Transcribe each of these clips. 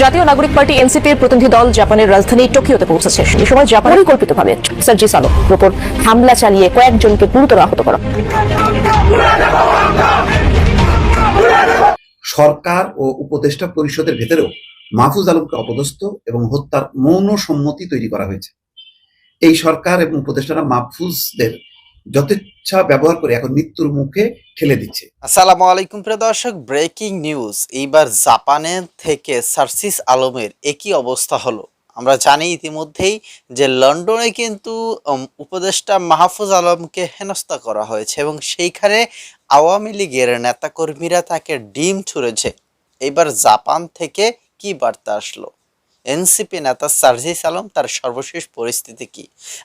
জাতীয় নাগরিক পার্টি এনসিপির প্রতিনিধি দল জাপানের রাজধানী টোকিওতে পৌঁছেছে। এই সময় জাপান পরিকল্পিতভাবে সার্জিস আলমের উপর হামলা চালিয়ে কয়েকজনকে গুরুতর আহত করা। সরকার ও উপদেষ্টা পরিষদের ভেতরেও মাহফুজ আলমকে অপদস্থ এবং হত্যার মৌন সম্মতি তৈরি করা হয়েছে। এই সরকার এবং উপদেষ্টারা মাহফুজদের যথেচ্ছা ব্যবহার করে এখন মৃত্যুর মুখে ঠেলে দিচ্ছে। আসসালামু আলাইকুম প্রিয় দর্শক ব্রেকিং নিউজ এইবার জাপানের থেকে সার্সিস আলমের একই অবস্থা হলো। আমরা জানি ইতিমধ্যেই যে লন্ডনে কিন্তু উপদেষ্টা মাহফুজ আলমকে হেনস্থা করা হয়েছে এবং সেইখানে আওয়ামী লীগের নেতাকর্মীরা তাকে ডিম ছুঁড়েছে। এবার জাপান থেকে কি বার্তা আসলো? এনসিপি নেতা সার্জিস আলম তার সর্বশেষ পরিস্থিতি কি?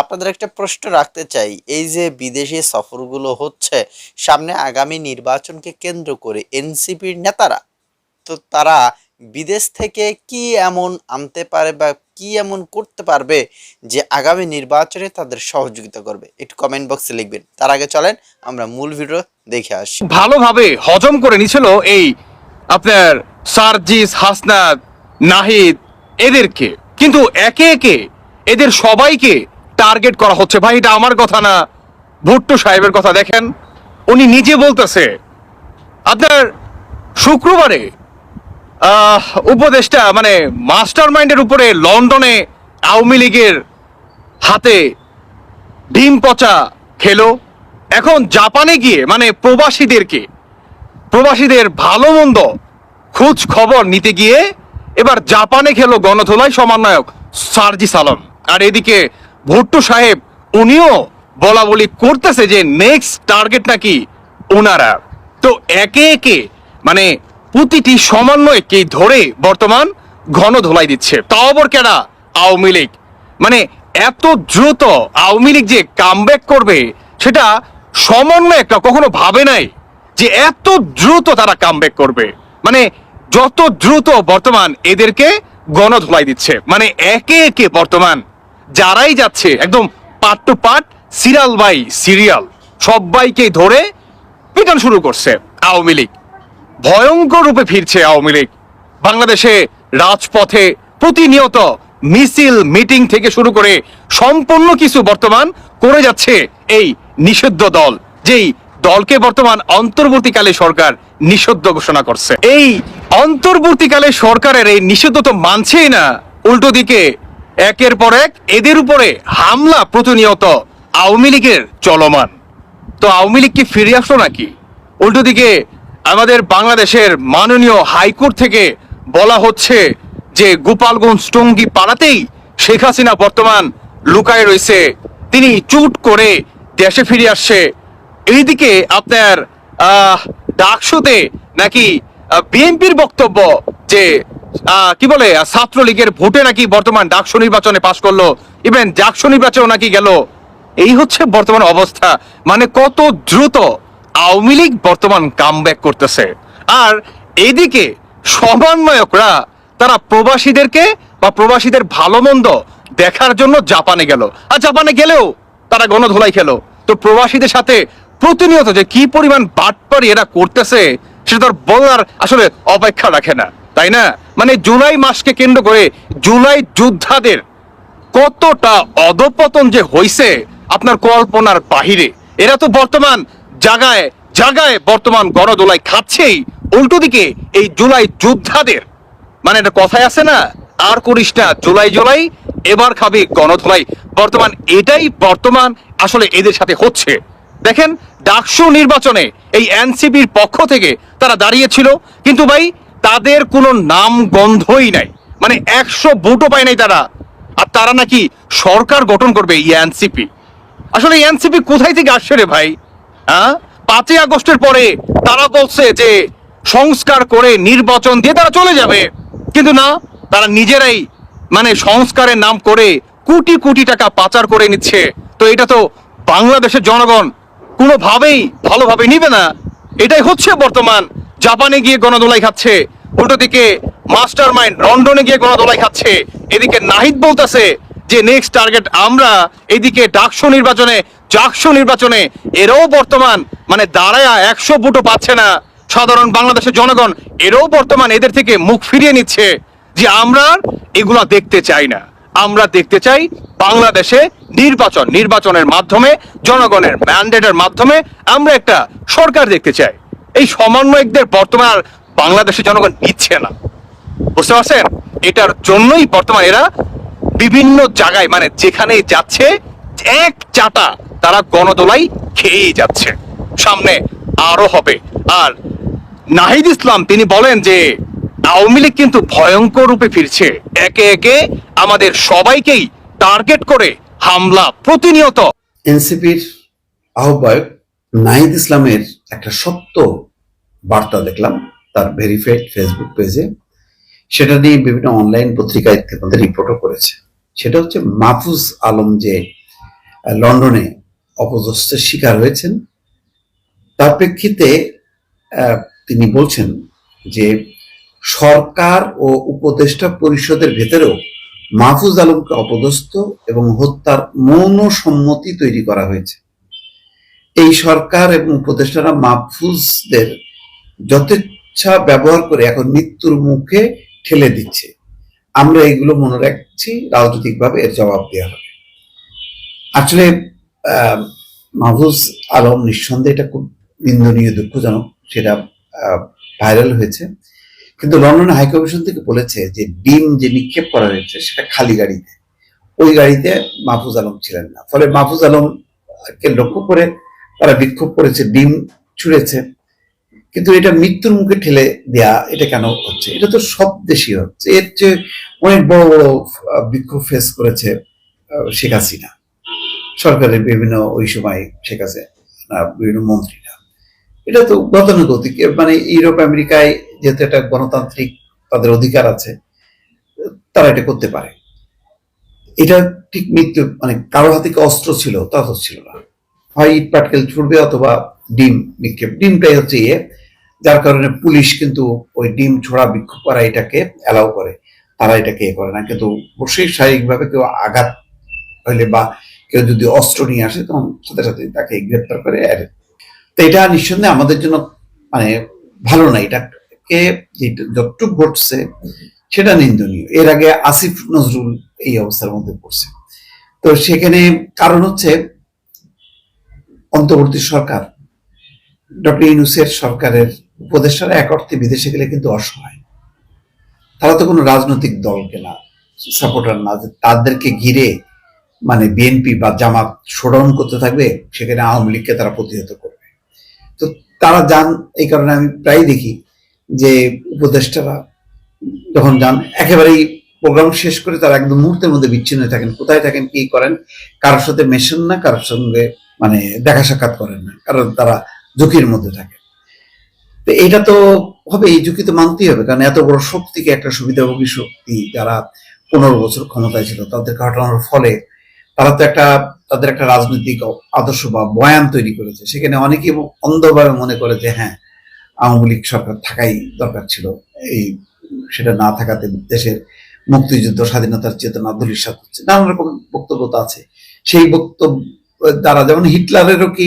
আপনাদের একটা প্রশ্ন রাখতে চাই। এই যে বিদেশি সফরগুলো হচ্ছে, সামনে আগামী নির্বাচনকে কেন্দ্র করে এনসিপির নেতারা, তো তারা বিদেশ থেকে কি এমন আনতে পারে বা কি এমন করতে পারবে যে আগামী নির্বাচনে তাদের সহযোগিতা করবে? একটু কমেন্ট বক্সে লিখবেন। তার আগে চলেন, আমরা মূল ভিডিও দেখে আসি। ভালোভাবে হজম করে নিছিল এই আপনার সার্জিস হাসনাদ নাহিদ এদেরকে কিন্তু একে একে এদের সবাইকে টার্গেট করা হচ্ছে। ভাই এটা আমার কথা না ভুট্টো সাহেবের কথা। দেখেন উনি নিজে বলতেছে আপনার শুক্রবারে আহ, উপদেষ্টা মানে মাস্টার মাইন্ডের উপরে লন্ডনে আওয়ামী লীগের হাতে ডিম পচা খেলো। এখন জাপানে গিয়ে মানে প্রবাসীদেরকে প্রবাসীদের ভালো মন্দ খোঁজ খবর নিতে গিয়ে এবার জাপানে খেলো গণধোলাই সমন্বয়ক সার্জি সালম। আর এদিকে ভুট্টো সাহেব, উনিও বলা বলি করতেছে যে নেক্সট টার্গেট নাকি ওনারা। তো একে একে মানে প্রতিটি সমন্বয়কে ধরে বর্তমান ঘন ধোলাই দিচ্ছে। তাও আবার কেনা আওয়ামী লীগ। মানে এত দ্রুত আওয়ামী লীগ যে কামব্যাক করবে, সেটা সমন্বয়কটা কখনো ভাবে নাই যে এত দ্রুত তারা কামব্যাক করবে। মানে যত দ্রুত বর্তমান এদেরকে গণধোলাই দিচ্ছে মানে একে একে বর্তমান যারাই যাচ্ছে, একদম পাট টু পাট, সিরিয়াল বাই সিরিয়াল, সবাইকে ধরে পিটান শুরু করছে আওয়ামী লীগ। ভয়ঙ্কর রূপে ফিরছে আওয়ামী লীগ। বাংলাদেশে রাজপথে প্রতিনিয়ত মিছিল, মিটিং থেকে শুরু করে সম্পূর্ণ কিছু বর্তমান করে যাচ্ছে এই নিষিদ্ধ দল, যেই দলকে বর্তমান অন্তর্বর্তীকালে সরকার নিষিদ্ধ ঘোষণা করছে। এই অন্তর্বর্তীকালে সরকারের এই নিষিদ্ধ তো মানছেই না। উল্টো দিকে একের পর এক এদের উপরে হামলা প্রতিনিয়ত আওয়ামী লীগের চলমান। তো আওয়ামী লীগ কি ফিরে আসলো নাকি? উল্টো দিকে আমাদের বাংলাদেশের মাননীয় হাইকোর্ট থেকে বলা হচ্ছে যে গোপালগঞ্জ টঙ্গী পাড়াতেই শেখ হাসিনা বর্তমান লুকায় রয়েছে। তিনি চুট করে দেশে ফিরে আসছে এইদিকে আপনার, আহ, ডাকসুতে নাকি বিএনপির বক্তব্য যে কি বলে ছাত্রলীগের ভোটে নাকি বর্তমান ডাকসু নির্বাচনে পাশ করল ইভেন ডাকসু নির্বাচনে নাকি গেল, এই হচ্ছে বর্তমান অবস্থা। মানে কত দ্রুত আওয়ামী লীগ বর্তমান কাম করতেছে। আর এইদিকে সমন্বয়করা, তারা প্রবাসীদেরকে বা প্রবাসীদের ভালো মন্দ দেখার জন্য জাপানে গেল। আর জাপানে গেলেও তারা গণধোলাই খেলো। তো প্রবাসীদের সাথে প্রতিনিয়ত যে কি পরিমাণ বাটপারি এরা করতেছে, সেটা তার বলার আসলে অপেক্ষা রাখে না, তাই না? মানে জুলাই মাসকে কেন্দ্র করে জুলাই যোদ্ধাদের কতটা অধপতন যে হইছে আপনার কল্পনার বাহিরে। এরা তো বর্তমান জায়গায় জায়গায় বর্তমান গণদোলাই খাচ্ছেই, উল্টো দিকে এই জুলাই যোদ্ধাদের। মানে একটা কথায় আছে না, আর করিস না, জুলাই জুলাই, এবার খাবি গণধোলাই। বর্তমান এটাই বর্তমান, আসলে এদের সাথে হচ্ছে। দেখেন, ডাকসু নির্বাচনে এই এনসিপির পক্ষ থেকে তারা দাঁড়িয়েছিল, কিন্তু ভাই, তাদের কোনো নাম গন্ধই নাই। মানে একশো ভোটও পায় নাই তারা। আর তারা নাকি সরকার গঠন করবে এই এনসিপি। আসলে এনসিপি কোথায় থেকে আসছে রে ভাই? হ্যাঁ? পাঁচই আগস্টের পরে তারা বলছে যে সংস্কার করে নির্বাচন দিয়ে তারা চলে যাবে। কিন্তু না, তারা নিজেরাই মানে সংস্কারের নাম করে কোটি কোটি টাকা পাচার করে নিচ্ছে। তো এটা তো বাংলাদেশের জনগণ কোনোভাবেই ভালোভাবে নিবে না। এটাই হচ্ছে বর্তমান। জাপানে গিয়ে গণদোলাই খাচ্ছে। উল্টো দিকে মাস্টার মাইন্ড লন্ডনে গিয়ে গণদোলাই খাচ্ছে। এদিকে নাহিদ বলতেছে যে, নেক্সট টার্গেট আমরা। এদিকে ডাকসু নির্বাচনে জাকসু নির্বাচনে এরাও বর্তমান মানে দাঁড়ায়া একশো ভোটও পাচ্ছে না। সাধারণ বাংলাদেশের জনগণ এরাও বর্তমান এদের থেকে মুখ ফিরিয়ে নিচ্ছে যে, আমরা এগুলা দেখতে চাই না। আমরা দেখতে চাই বাংলাদেশে নির্বাচন, নির্বাচনের মাধ্যমে, জনগণের ম্যান্ডেটের মাধ্যমে আমরা একটা সরকার দেখতে চাই। এই সমন্বয়কদের বর্তমান আর বাংলাদেশের জনগণ নিচ্ছে না। বুঝতে পারছেন? এটার জন্যই বর্তমান এরা বিভিন্ন জায়গায় মানে যেখানে যাচ্ছে, এক চাটা তারা গণদোলাই খেয়েই যাচ্ছে। সামনে আরও হবে। আর নাহিদ ইসলাম, তিনি বলেন যে আওয়ামী লীগ কিন্তু ভয়ঙ্কর রূপে ফিরছে। একে একে আমাদের সবাইকেই টার্গেট করে হামলা প্রতিনিয়ত। এনসিপির আহ্বায়ক নাহিদ ইসলামের একটা সত্য বার্তা দেখলাম তার ভেরিফাইড ফেসবুক পেজে। সেটা নিয়ে বিভিন্ন অনলাইন পত্রিকায় তাদের রিপোর্টও করেছে। সেটা হচ্ছে মাহফুজ আলম যে লন্ডনে অপদস্থের শিকার হয়েছেন। তার প্রেক্ষিতে তিনি বলছেন যে সরকার ও উপদেষ্টা পরিষদের ভেতরেও মাহফুজ আলমকে অপদস্থ এবং হত্যার মৌন সম্মতি তৈরি করা হয়েছে। এই সরকার এবং উপদেষ্টারা মাহফুজদের যথেচ্ছা ব্যবহার করে এখন মৃত্যুর মুখে ঠেলে দিচ্ছে। আমরা এগুলো মনে রাখছি, রাজনৈতিকভাবে এর জবাব দেওয়া হবে। আসলে মাহফুজ আলম নিঃসন্দেহে এটা খুব নিন্দনীয়, দুঃখজনক, সেটা ভাইরাল হয়েছে। কিন্তু লন্ডন হাইকমিশন থেকে বলেছে যে ডিম যে নিক্ষেপ করা হয়েছে সেটা খালি গাড়িতে। ওই গাড়িতে মাহফুজ আলম ছিলেন না। ফলে মাহফুজ আলমকে লক্ষ্য করে তারা বিক্ষোভ করেছে, ডিম ছুঁড়েছে। কিন্তু এটা মৃত্যুর মুখে ঠেলে দেয়া এটা কেন হচ্ছে? এটা তো সব দেশই হচ্ছে। এর চেয়ে অনেক বড় বড় বিক্ষোভ ফেস করেছে শেখ হাসিনা। সরকারের বিভিন্ন ওই সময় শেখ হাসিনা, বিভিন্ন মন্ত্রীরা। এটা তো গতানুগতিক। মানে ইউরোপ, আমেরিকায় যেহেতু একটা গণতান্ত্রিক, তাদের অধিকার আছে, তারা এটা করতে পারে। এটা ঠিক মৃত্যু মানে কারও হাতে অস্ত্র ছিল, তা তো ছিল না। হয় ইট, পাটকেল ছুটবে অথবা ডিম নিক্ষেপ। ডিমটাই হচ্ছে ইয়ে যার কারণে পুলিশ কিন্তু ওই ডিম ছোড়া বিক্ষোভ করা এটাকে অ্যালাউ করে। তারা এটাকে এ করে না, কিন্তু অবশ্যই শারীরিকভাবে কেউ আঘাত হইলে বা কেউ যদি অস্ত্র নিয়ে আসে, তখন সাথে সাথে তাকে গ্রেপ্তার করে আর- তো এটা নিঃসন্দেহে আমাদের জন্য মানে ভালো না এটাকে যেটা যতটুকু ঘটছে সেটা নিন্দনীয়। এর আগে আসিফ নজরুল এই অবস্থার মধ্যে পড়ছে। তো সেখানে কারণ হচ্ছে অন্তর্বর্তী সরকার, ডক্টর ইউনুসের সরকারের উপদেষ্টারা এক অর্থে বিদেশে গেলে কিন্তু অসহায়। তারা তো কোনো রাজনৈতিক দলকে না সাপোর্টার না, তাদেরকে ঘিরে মানে বিএনপি বা জামাত শোডাউন করতে থাকবে, সেখানে আওয়ামী লীগকে তারা প্রতিহত করবে। তো তারা যান, এই কারণে আমি প্রায় দেখি যে উপদেষ্টারা যখন যান, একেবারেই প্রোগ্রাম শেষ করে তারা একদম মুহূর্তের মধ্যে বিচ্ছিন্ন থাকেন। কোথায় থাকেন, কি করেন, কারোর সাথে মেশেন না, কারোর সঙ্গে মানে দেখা সাক্ষাৎ করেন না, কারণ তারা ঝুঁকির মধ্যে থাকে। তো এটা তো হবে, এই ঝুঁকি তো মানতেই হবে, কারণ এত বড় শক্তিকে একটা সুবিধাভোগী শক্তি যারা পনেরো বছর ক্ষমতায় ছিল, তাদের ঘটানোর ফলে তারা তো একটা, তাদের একটা রাজনৈতিক আদর্শ বা বয়ান তৈরি করেছে। সেখানে অনেকেই অন্ধভাবে মনে করে যে হ্যাঁ আওয়ামী লীগ সরকার থাকাই দরকার ছিল। এই সেটা না থাকাতে দেশের মুক্তিযুদ্ধ, স্বাধীনতার চেতনা ধূলিসাৎ হচ্ছে, নানান রকম বক্তব্য তো আছে। সেই বক্তব্য দ্বারা যেমন হিটলারেরও কি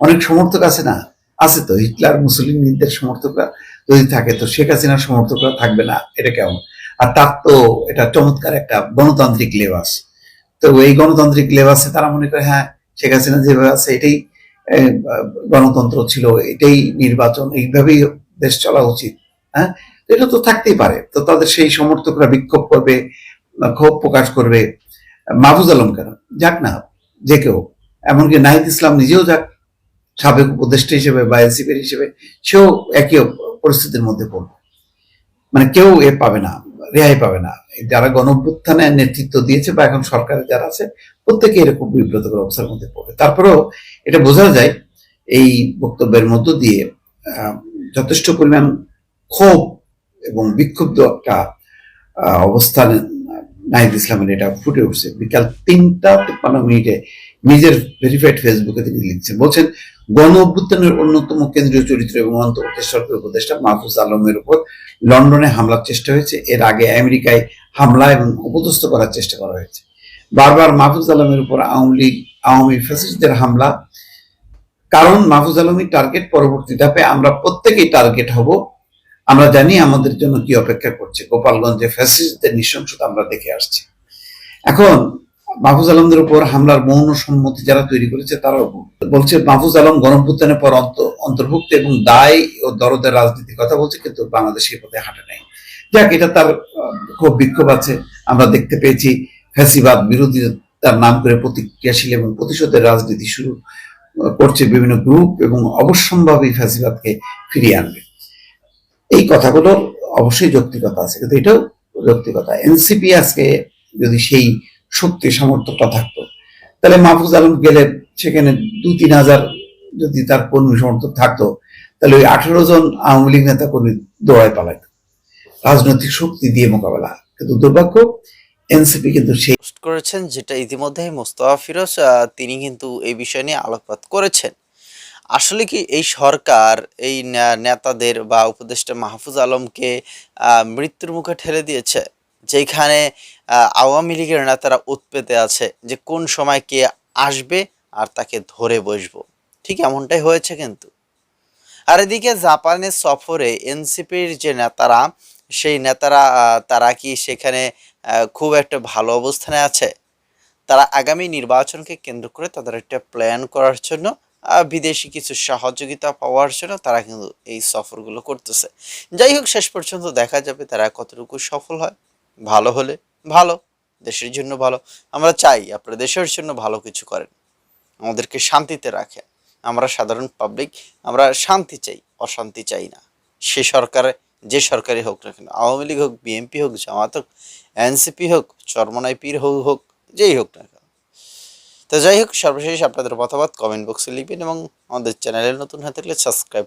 অনেক সমর্থক আছে না? আছে তো, হিটলার, মুসলিম মুসলিমদের সমর্থকরা যদি থাকে তো শেখ হাসিনার সমর্থকরা থাকবে না, এটা কেমন? আর তার তো এটা চমৎকার একটা গণতান্ত্রিক লেবাস। তো এই গণতান্ত্রিক লেবাসে তারা মনে করে হ্যাঁ শেখ হাসিনা যেভাবে আছে, এটাই গণতন্ত্র ছিল, এটাই নির্বাচন, এইভাবেই দেশ চলা উচিত হ্যাঁ? এটা তো থাকতেই পারে। তো তাদের সেই সমর্থকরা বিক্ষোভ করবে, ক্ষোভ প্রকাশ করবে। মাহফুজ আলম কেন? যাক না যে কেউ এমনকি নাহিদ ইসলাম নিজেও যাক, সাবেক উপদেষ্টা হিসেবে বা এনসিপির হিসেবে, সেও একই পরিস্থিতির মধ্যে পড়বে। মানে কেউ এ পাবে না। রেহাই পাবে না। যারা গণ অভ্যুত্থানে নেতৃত্ব দিয়েছে বা এখন সরকারে যারা আছে প্রত্যেকে এরকম বিব্রতকর অবস্থার মধ্যে পড়বে তারপরেও এটা বোঝা যায়, এই বক্তব্যের মধ্য দিয়ে যথেষ্ট পরিমাণ ক্ষোভ এবং বিক্ষুব্ধ একটা অবস্থান নাহিদ ইসলামের এটা ফুটে উঠছে। বিকাল তিনটা তিপ্পান্ন মিনিটে নিজের ভেরিফাইড ফেসবুকে তিনি লিখছেন। বলছেন গণ অভ্যুত্থানের অন্যতম কেন্দ্রীয় চরিত্র এবং অন্তর্বর্তী সরকার উপদেষ্টা মাহফুজ আলমের উপর লন্ডনে হামলার চেষ্টা হয়েছে। এর আগে আমেরিকায় হামলা এবং উপদস্থ করার চেষ্টা করা হয়েছে। বারবার মাহফুজ আলমের উপর আওয়ামী লীগ, আওয়ামী ফ্যাসিস্টদের হামলা। কারণ মাহফুজ আলমী টার্গেট পরবর্তী ধাপে আমরা প্রত্যেকেই টার্গেট হব। আমরা জানি আমাদের জন্য কি অপেক্ষা করছে। গোপালগঞ্জে ফ্যাসিস্টদের নৃশংসতা আমরা দেখে আসছি। এখন মাহফুজ আলমদের উপর হামলার মৌন সম্মতি যারা তৈরি করেছে, তারাও বলছে, মাহফুজ আলম গণভ্যুত্থানের পর অন্ত- অন্তর্ভুক্ত এবং দায় ও দরদের রাজনীতির কথা বলছে, কিন্তু বাংলাদেশ এই পথে হাঁটে নাই। যাক, এটা তার খুব বিক্ষোভ আছে। আমরা দেখতে পেয়েছি, ফ্যাসিবাদ বিরোধী তার নাম করে প্রতিক্রিয়াশীল এবং প্রতিশোধের রাজনীতি শুরু করছে বিভিন্ন গ্রুপ এবং অবশ্যম্ভাবী ফ্যাসিবাদকে ফিরিয়ে আনবে। এই কথাগুলো অবশ্যই যৌক্তিকতা আছে, কিন্তু এটাও যৌক্তিকতা। এনসিপি আজকে যদি সেই শক্তি সামর্থ্যটা থাকতো তাহলে মাহফুজ আলম গেলে সেখানে দু তিন হাজার যদি তার কর্মী সমর্থক থাকতো, তাহলে ওই আঠারো জন আওয়ামী লীগ নেতা কর্মী দৌড়ায় পালাইত। রাজনৈতিক শক্তি দিয়ে মোকাবেলা। কিন্তু দুর্ভাগ্য, এনসিপি কিন্তু সেই করেছেন যেটা ইতিমধ্যে মোস্তফা ফিরোজ তিনি কিন্তু এই বিষয় নিয়ে আলোকপাত করেছেন। আসলে কি এই সরকার, এই নেতাদের বা উপদেষ্টা মাহফুজ আলমকে মৃত্যুর মুখে ঠেলে দিয়েছে? যেখানে আওয়ামী লীগের নেতারা উৎপেতে আছে যে কোন সময় কে আসবে আর তাকে ধরে বসবো। ঠিক এমনটাই হয়েছে কিন্তু। আর এদিকে জাপানের সফরে এনসিপির যে নেতারা, সেই নেতারা তারা কি সেখানে খুব একটা ভালো অবস্থানে আছে? তারা আগামী নির্বাচনকে কেন্দ্র করে তাদের একটা প্ল্যান করার জন্য বিদেশি কিছু সহযোগিতা পাওয়ার জন্য তারা কিন্তু এই সফরগুলো করতেছে। যাই হোক, শেষ পর্যন্ত দেখা যাবে তারা কতটুকু সফল হয়। ভালো হলে ভালো, দেশের জন্য ভালো। আমরা চাই আপনারা দেশের জন্য ভালো কিছু করেন। আমাদেরকে শান্তিতে রাখেন। আমরা সাধারণ পাবলিক আমরা শান্তি চাই, অশান্তি চাই না। সে সরকারে, যে সরকারি হোক না কেন, আওয়ামী লীগ হোক বিএনপি হোক, জামাত হোক এনসিপি হোক, চরমনাই পীর হোক হোক, যেই হোক না কেন। তো যাই হোক, সর্বশেষ আপনাদের মতামত কমেন্ট বক্সে লিখবেন এবং আমাদের চ্যানেলে নতুন হয়ে থাকলে সাবস্ক্রাইব